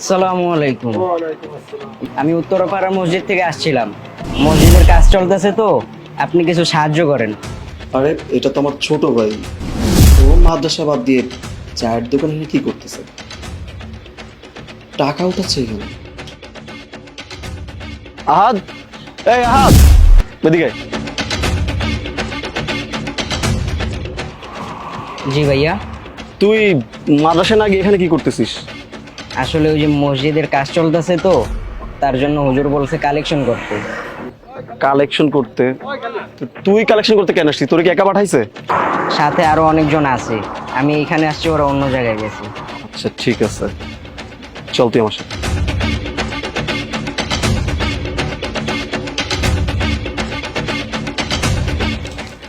আসসালামু আলাইকুম। আমি উত্তরপাড়া মসজিদ থেকে আসছিলাম। মসজিদের কাজ চলতেছে তো আপনি কিছু সাহায্য করেন। আরে এটা তো আমার ছোট ভাই। ও মাদ্রাসা বাদ দিয়ে চায়ের দোকানে কি করতেছে? টাকা উঠাচ্ছে এখানে। আহাদ! এই আহাদ! এদিকে জি ভাইয়া। তুই মাদ্রাসা না গিয়ে এখানে কি করতেছিস? আসলে ওই যে মসজিদের কাজ চলতেছে তো তার জন্য হুজুর বলছে কালেকশন করতে। কালেকশন করতে? তুই কালেকশন করতে কেন আসছিস? তোর কি একা পাঠাইছে? সাথে আরও অনেকজন আছে। আমি এখানে আসছি ওরা অন্য জায়গায় গেছে। আচ্ছা ঠিক আছে। চল তুই আমার সাথে।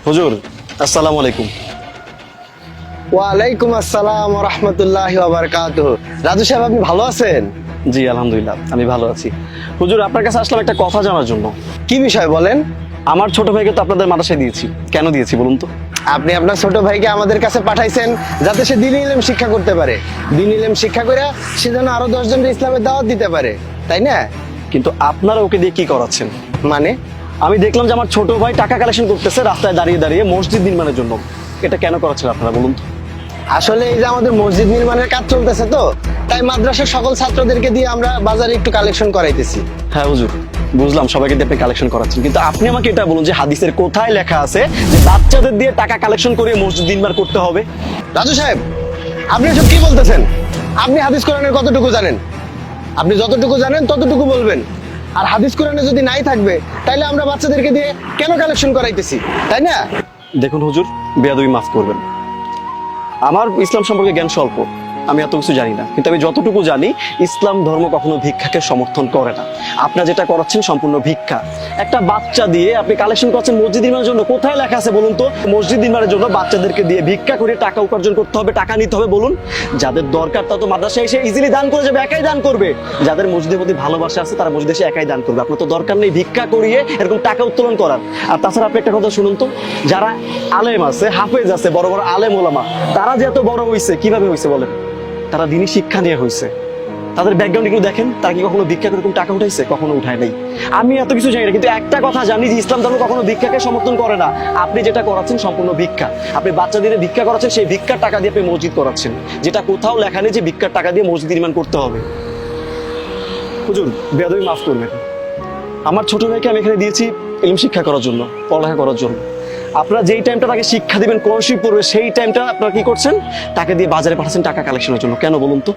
হুজুর আসসালামু আলাইকুম। ওয়ালাইকুম আসসালাম রহমতুল্লাহ বারকাত রাজু সাহেব আপনি ভালো আছেন? জি আলহামদুলিল্লাহ আমি ভালো আছি। হুজুর আপনার কাছে আসলাম একটা কথা জানার জন্য। কি বিষয় বলেন? আমার ছোট ভাইকে তো আপনাদের মাদ্রাসায় দিয়েছি। কেন দিয়েছি বলুন তো? আপনি আপনার ছোট ভাইকে আমাদের কাছে পাঠাইছেন যাতে সে দিন ইলেম শিক্ষা করতে পারে। দিন ইলেম শিক্ষা করে সে যেন আরও দশজন ইসলামের দাওয়াত দিতে পারে। তাই না? কিন্তু আপনারা ওকে দিয়ে কি করাচ্ছেন? মানে? আমি দেখলাম যে আমার ছোট ভাই টাকা কালেকশন করতেছে রাস্তায় দাঁড়িয়ে দাঁড়িয়ে মসজিদ নির্মাণের জন্য। এটা কেন করাচ্ছেন আপনারা বলুন তো? আসলে এই যে আমাদের মসজিদ নির্মাণের কাজ চলতেছে তো তাই মাদ্রাসার সকল ছাত্রদেরকে দিয়ে আমরা বাজারে একটু কালেকশন করাইতেছি। হ্যাঁ হুজুর বুঝলাম সবাইকে দিয়ে আপনি কালেকশন করাচ্ছেন। কিন্তু আপনি আমাকে এটা বলুন যে হাদিসের কোথায় লেখা আছে যে বাচ্চাদের দিয়ে টাকা কালেকশন করে মসজিদ নির্মাণ করতে হবে? রাজু সাহেব আপনি সব কি বলতেছেন? আপনি হাদিস কোরআনের কতটুকু জানেন? আপনি যতটুকু জানেন ততটুকু বলবেন। আর হাদিস কোরআনে যদি নাই থাকবে তাহলে আমরা বাচ্চাদেরকে দিয়ে কেন কালেকশন করাইতেছি? তাই না? দেখুন হুজুর বেয়াদবি মাফ করবেন। আমার ইসলাম সম্পর্কে জ্ঞান স্বল্প। আমি এত কিছু জানি না। কিন্তু আমি যতটুকু জানি, ইসলাম ধর্ম কখনো ভিক্ষাকে সমর্থন করে না। আপনারা যেটা করাচ্ছেন সম্পূর্ণ ভিক্ষা। একটা বাচ্চা দিয়ে আপনি কালেকশন করছেন মসজিদ নির্মাণের জন্য, কোথায় লেখা আছে বলুন তো? মসজিদ নির্মাণের জন্য বাচ্চাদেরকে দিয়ে ভিক্ষা করে টাকা উপার্জন করতে হবে, টাকা নিতে হবে, বলুন। যাদের দরকার তা তো মাদ্রাসায় এসে ইজিলি দান করে যাবে, একাই দান করবে। যাদের মসজিদের প্রতি ভালোবাসা আছে, তারা মসজিদে এসে একাই দান করবে। আপনার তো দরকার নেই ভিক্ষা করিয়ে এরকম টাকা উত্তোলন করার। আর তাছাড়া আপনি একটা কথা শুনুন তো, যারা আলেম আছে, হাফেজ আছে, বড় বড় আলেম ওলামা, তারা যে এত বড় হয়েছে কীভাবে হয়েছে বলেন? তারা দিনই শিক্ষা নিয়ে হয়েছে। তাদের ব্যাকগ্রাউন্ড একটু দেখেন, তারা কি কখনো ভিক্ষা এরকম টাকা উঠাইছে? কখনো উঠায় নাই। আমি এত কিছু জানি না, কিন্তু একটা কথা জানি যে ইসলাম ধর্ম কখনো ভিক্ষাকে সমর্থন করে না। আপনি যেটা করাচ্ছেন সম্পূর্ণ ভিক্ষা। আপনি বাচ্চাদের ভিক্ষা করাচ্ছেন, সেই ভিক্ষার টাকা দিয়ে আপনি মসজিদ করাচ্ছেন। যেটা কোথাও লেখা নেই যে ভিক্ষার টাকা দিয়ে মসজিদ নির্মাণ করতে হবে। হুজুর বেদবি মাফ করবেন। আমার ছোট ভাইকে আমি এখানে দিয়েছি এলিম শিক্ষা করার জন্য, পড়ালেখা করার জন্য। আপনারা যেই টাইমটা তাকে শিক্ষা দিবেন কোরআন পড়বে, সেই টাইমটা আপনারা কি করছেন? তাকে দিয়ে বাজারে পাঠাচ্ছেন টাকা কালেকশনের জন্য। কেন বলুন তো?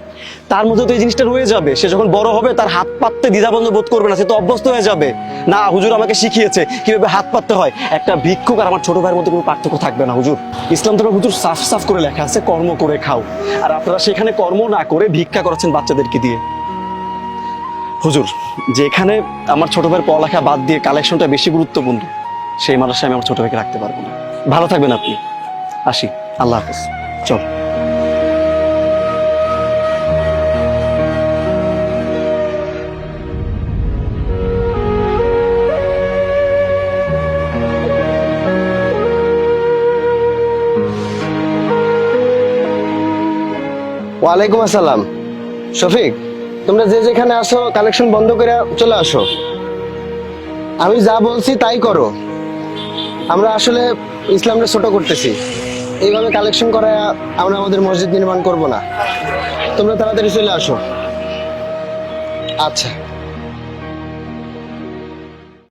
তার মধ্যে তো এই জিনিসটা রয়ে যাবে। সে যখন বড় হবে, তার হাত পাততে দ্বিধাবন্ধ বোধ করবে না। সে তো অভ্যস্ত হয়ে যাবে। না, হুজুর আমাকে শিখিয়েছে কীভাবে হাত পাততে হয়। একটা ভিক্ষুক আর আমার ছোট ভাইয়ের মধ্যে কোনো পার্থক্য থাকবে না, হুজুর। ইসলাম ধর্ম হুজুর সাফ সাফ করে লেখা আছে, কর্ম করে খাও। আর আপনারা সেখানে কর্ম না করে ভিক্ষা করাচ্ছেন বাচ্চাদেরকে দিয়ে। হুজুর, যেখানে আমার ছোট ভাইয়ের পড়ালেখা বাদ দিয়ে কালেকশনটা বেশি গুরুত্বপূর্ণ সেই মানুষটা আমি আমার ছোট ভাইকে রাখতে পারব না। ভালো থাকবেন আপনি। আসি। আল্লাহ হাফেজ। চল। ওয়ালাইকুম আসসালাম। শফিক, তোমরা যে যেখানে আসো কালেকশন বন্ধ করে চলে আসো। আমি যা বলছি তাই করো। আমরা আসলে ইসলামটা ছোট করতেছি। এইভাবে কালেকশন করা আমরা আমাদের মসজিদ নির্মাণ করব না। তোমরা তাড়াতাড়ি চলে আসো। আচ্ছা।